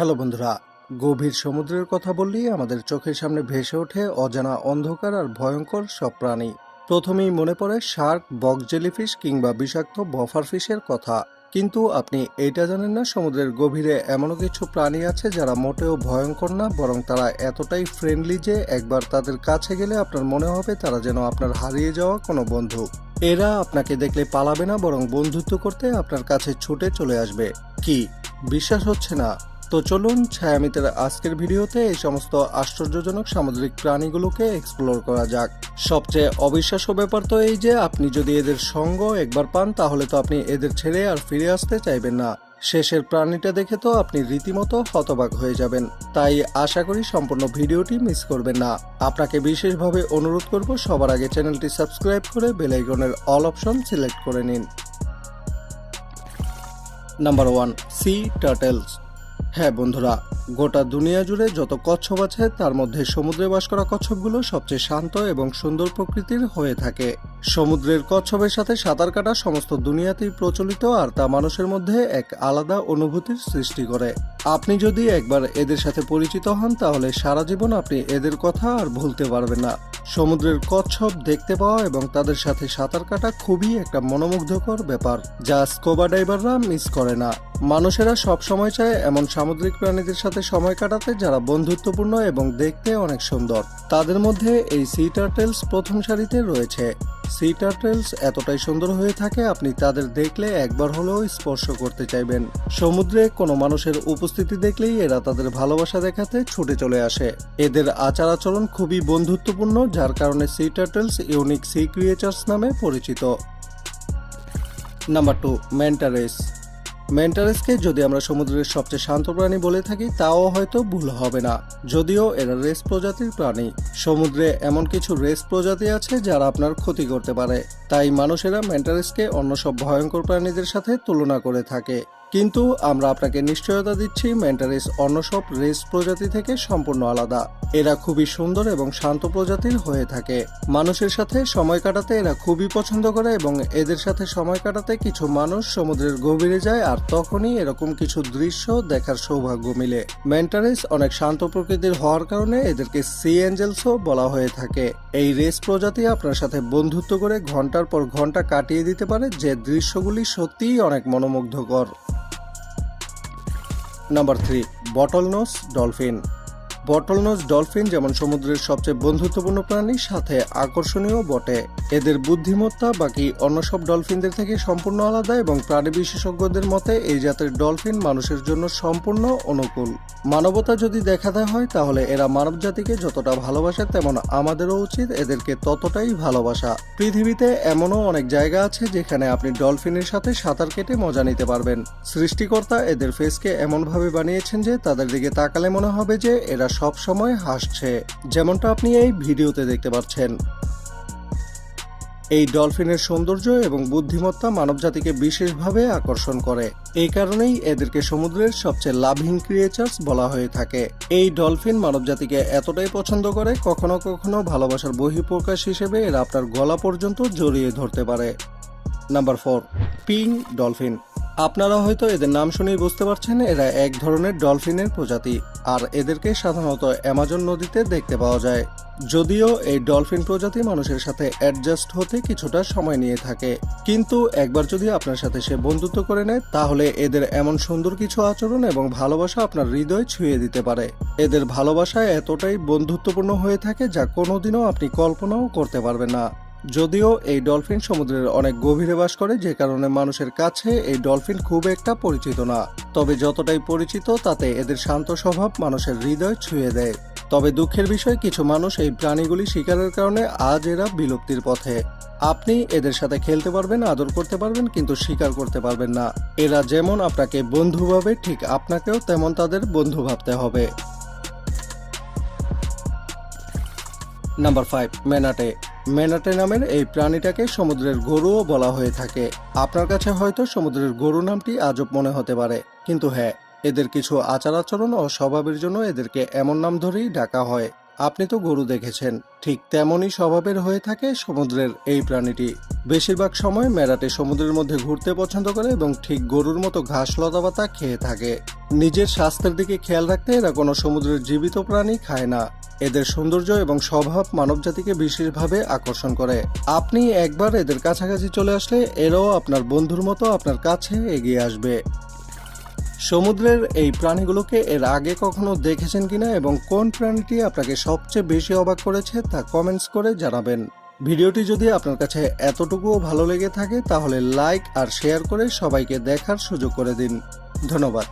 Hello বন্ধুরা, গভীর সমুদ্রের কথা বললেই আমাদের চোখের সামনে ভেসে ওঠে অজানা অন্ধকার আর ভয়ঙ্কর সব প্রাণী। প্রথমেই মনে পড়ে শার্ক, বক জেলিফিশ কিংবা বিষাক্ত বফার ফিশের কথা। কিন্তু আপনি এটা জানেন না, সমুদ্রের গভীরে এমনও কিছু প্রাণী আছে যারা মোটেও ভয়ঙ্কর না, বরং তারা এতটাই ফ্রেন্ডলি যে একবার তাদের কাছে গেলে আপনার মনে হবে তারা যেন আপনার হারিয়ে যাওয়া কোনো বন্ধু। এরা আপনাকে দেখলে পালাবে না, বরং বন্ধুত্ব করতে আপনার কাছে ছুটে চলে আসবে। কি? বিশ্বাস হচ্ছে না। তো চলুন, ছায়ামিতের আজকের ভিডিওতে এই সমস্ত আশ্চর্যজনক সামুদ্রিক প্রাণীগুলোকে এক্সপ্লোর করা যাক। সবচেয়ে অবিশ্বাস্য ব্যাপার তো এই যে, আপনি যদি এদের সঙ্গ একবার পান, তাহলে তো আপনি এদের ছেড়ে আর ফিরে আসতে চাইবেন না। শেষের প্রাণীটা দেখে তো আপনি রীতিমতো হতবাক হয়ে যাবেন। তাই আশা করি সম্পূর্ণ ভিডিওটি মিস করবেন না। আপনাকে বিশেষভাবে অনুরোধ করব, সবার আগে চ্যানেলটি সাবস্ক্রাইব করে বেল আইকনের অল অপশন সিলেক্ট করে নিন। নাম্বার ওয়ান সি টার্টেলস হ্যাঁ বন্ধুরা, গোটা দুনিয়া জুড়ে যত কচ্ছপ আছে, তার মধ্যে সমুদ্রে বাস করা কচ্ছপগুলো সবচেয়ে শান্ত এবং সুন্দর প্রকৃতির হয়ে থাকে। সমুদ্রের কচ্ছপের সাথে সাঁতার কাটা সমস্ত দুনিয়াতেই প্রচলিত আর তা মানুষের মধ্যে এক আলাদা অনুভূতির সৃষ্টি করে। আপনি যদি একবার এদের সাথে পরিচিত হন, তাহলে সারা জীবন আপনি এদের কথা আর ভুলতে পারবেন না। সমুদ্রের কচ্ছপ দেখতে পাওয়া এবং তাদের সাথে সাঁতার কাটা খুবই একটা মনোমুগ্ধকর ব্যাপার, যা স্কোবা ডাইভাররা মিস করে না। মানুষেরা সব সময় চায় এমন সামুদ্রিক প্রাণীদের সাথে সময় কাটাতে যারা বন্ধুত্বপূর্ণ এবং দেখতে অনেক সুন্দর। তাদের মধ্যে এই সি টার্টেলস প্রথম সারিতে রয়েছে। সি টার্টেলস এতটাই সুন্দর হয়ে থাকে, আপনি তাদের দেখলে একবার হলেও স্পর্শ করতে চাইবেন। সমুদ্রে কোনো মানুষের উপস্থিতি দেখলেই এরা তাদের ভালোবাসা দেখাতে ছুটে চলে আসে। এদের আচার আচরণ খুবই বন্ধুত্বপূর্ণ, যার কারণে sea turtles unique sea creatures নামে পরিচিত। নাম্বার টু মেন্টারেস মেন্টারেসকে যদি আমরা সমুদ্রের সবচেয়ে শান্ত প্রাণী বলে থাকি, তাও হয়তো ভুল হবে না। যদিও এরা রেস প্রজাতির প্রাণী। সমুদ্রে এমন কিছু রেস প্রজাতি আছে যারা আপনার ক্ষতি করতে পারে। তাই মানুষেরা মেন্টারেসকে অন্য সব ভয়ঙ্কর প্রাণীদের সাথে তুলনা করে থাকে। কিন্তু আমরা আপনাকে নিশ্চয়তা দিচ্ছি মেন্টারেস অন্য সব রেস প্রজাতি থেকে সম্পূর্ণ আলাদা। এরা খুবই সুন্দর এবং শান্ত প্রজাতির হয়ে থাকে। মানুষের সাথে সময় কাটাতে এরা খুবই পছন্দ করে এবং এদের সাথে সময় কাটাতে কিছু মানুষ সমুদ্রের গভীরে যায় আর তখনই এরকম কিছু দৃশ্য দেখার সৌভাগ্য মিলে। মেন্টারেস অনেক শান্ত প্রকৃতির হওয়ার কারণে এদেরকে সি অ্যাঞ্জেলসও বলা হয়ে থাকে। এই রেস প্রজাতি আপনার সাথে বন্ধুত্ব করে ঘণ্টার পর ঘণ্টা কাটিয়ে দিতে পারে যে দৃশ্যগুলি সত্যিই অনেক মনোমুগ্ধকর। Number three bottlenose dolphin bottlenose dolphin যেমন সমুদ্রের সবচেয়ে বন্ধুত্বপূর্ণ প্রাণী, সাথে আকর্ষণীয় বটে। এদের বুদ্ধিমত্তা, বাকি অন্য সব ডলফিনদের থেকে সম্পূর্ণ আলাদা এবং প্রাণী বিশেষজ্ঞদের মতে এই জাতের ডলফিন মানুষের জন্য সম্পূর্ণ অনুকূল। মানবতা যদি দেখা দেখাতে হয়, তাহলে এরা মানব জাতিকে যতটা ভালোবাসে তেমন আমাদেরও উচিত এদেরকে ততটাই ভালোবাসা। পৃথিবীতে এমনও অনেক জায়গা আছে যেখানে আপনি ডলফিনের সাথে সাঁতার কেটে মজা নিতে পারবেন। সৃষ্টিকর্তা এদের ফেসকে এমনভাবে বানিয়েছেন যে তাদের দিকে তাকালে মনে হবে যে এরা সব সময় হাসছে, যেমনটা আপনি এই ভিডিওতে দেখতে পাচ্ছেন। এই ডলফিনের সৌন্দর্য এবং বুদ্ধিমত্তা মানবজাতিকে বিশেষভাবে আকর্ষণ করে। এই কারণেই এদেরকে সমুদ্রের সবচেয়ে লাভিং ক্রিয়েচার্স বলা হয়ে থাকে। এই ডলফিন মানবজাতিকে এতটাই পছন্দ করে, কখনো কখনো ভালোবাসার বহিঃপ্রকাশ হিসেবে এরা আপনার গলা পর্যন্ত জড়িয়ে ধরতে পারে। Number four, pink dolphin. আপনারা হয়তো এদের নাম শুনেই বুঝতে পারছেন, এরা এক ধরনের ডলফিনের প্রজাতি, আর এদেরকে সাধারণত অ্যামাজন নদীতে দেখতে পাওয়া যায়। যদিও এই ডলফিন প্রজাতি মানুষের সাথে অ্যাডজাস্ট হতে কিছুটা সময় নিয়ে থাকে, কিন্তু একবার যদি আপনার সাথে সে বন্ধুত্ব করে নেয়, তাহলে এদের এমন সুন্দর কিছু আচরণ এবং ভালোবাসা আপনার হৃদয় ছুঁয়ে দিতে পারে। এদের ভালোবাসা এতটাই বন্ধুত্বপূর্ণ হয়ে থাকে যা কোনোদিনও আপনি কল্পনাও করতে পারবেন না। যদিও এই ডলফিন সমুদ্রের অনেক গভীরে বাস করে, যে কারণে মানুষের কাছে এই ডলফিন খুব একটা পরিচিত না। তবে যতটাই পরিচিত, তাতে এদের শান্ত স্বভাব মানুষের হৃদয় ছুঁয়ে দেয়। তবে দুঃখের বিষয়, কিছু মানুষ এই প্রাণীগুলি শিকারের কারণে আজ এরা বিলুপ্তির পথে। আপনি এদের সাথে খেলতে পারবেন, আদর করতে পারবেন, কিন্তু শিকার করতে পারবেন না। এরা যেমন আপনাকে বন্ধু ভাবে ঠিক আপনাকেও তেমন তাদের বন্ধু ভাবতে হবে। Number five মেনাটে। মেনাটে নামের এই প্রাণীটাকে সমুদ্রের গরুও বলা হয়ে থাকে। আপনার কাছে হয়তো সমুদ্রের গরু নামটি আজব মনে হতে পারে, কিন্তু হ্যাঁ এদের কিছু আচার আচরণ ও স্বভাবের জন্য এদেরকে এমন নাম ধরেই ডাকা হয়। আপনি তো গরু দেখেছেন, ঠিক তেমনই স্বভাবের হয়ে থাকে সমুদ্রের এই প্রাণীটি। বেশিরভাগ সময় ম্যারাটে সমুদ্রের মধ্যে ঘুরতে পছন্দ করে এবং ঠিক গরুর মতো ঘাস লতাপাতা খেয়ে থাকে। নিজের স্বাস্থ্যের দিকে খেয়াল রাখতে এরা কোনো সমুদ্রের জীবিত প্রাণী খায় না। এদের সৌন্দর্য এবং স্বভাব মানবজাতিকে বিশেষভাবে আকর্ষণ করে। আপনি একবার এদের কাছাকাছি চলে আসলে এরাও আপনার বন্ধুর মতো আপনার কাছে এগিয়ে আসবে। সমুদ্রের এই প্রাণীগুলোকে এর আগে কখনো দেখেছেন কিনা এবং কোন প্রাণীটি আপনাকে সবচেয়ে বেশি অবাক করেছে তা কমেন্টস করে জানাবেন। ভিডিওটি যদি আপনার কাছে এতটুকুও ভালো লেগে থাকে তাহলে লাইক আর শেয়ার করে সবাইকে দেখার সুযোগ করে দিন। ধন্যবাদ।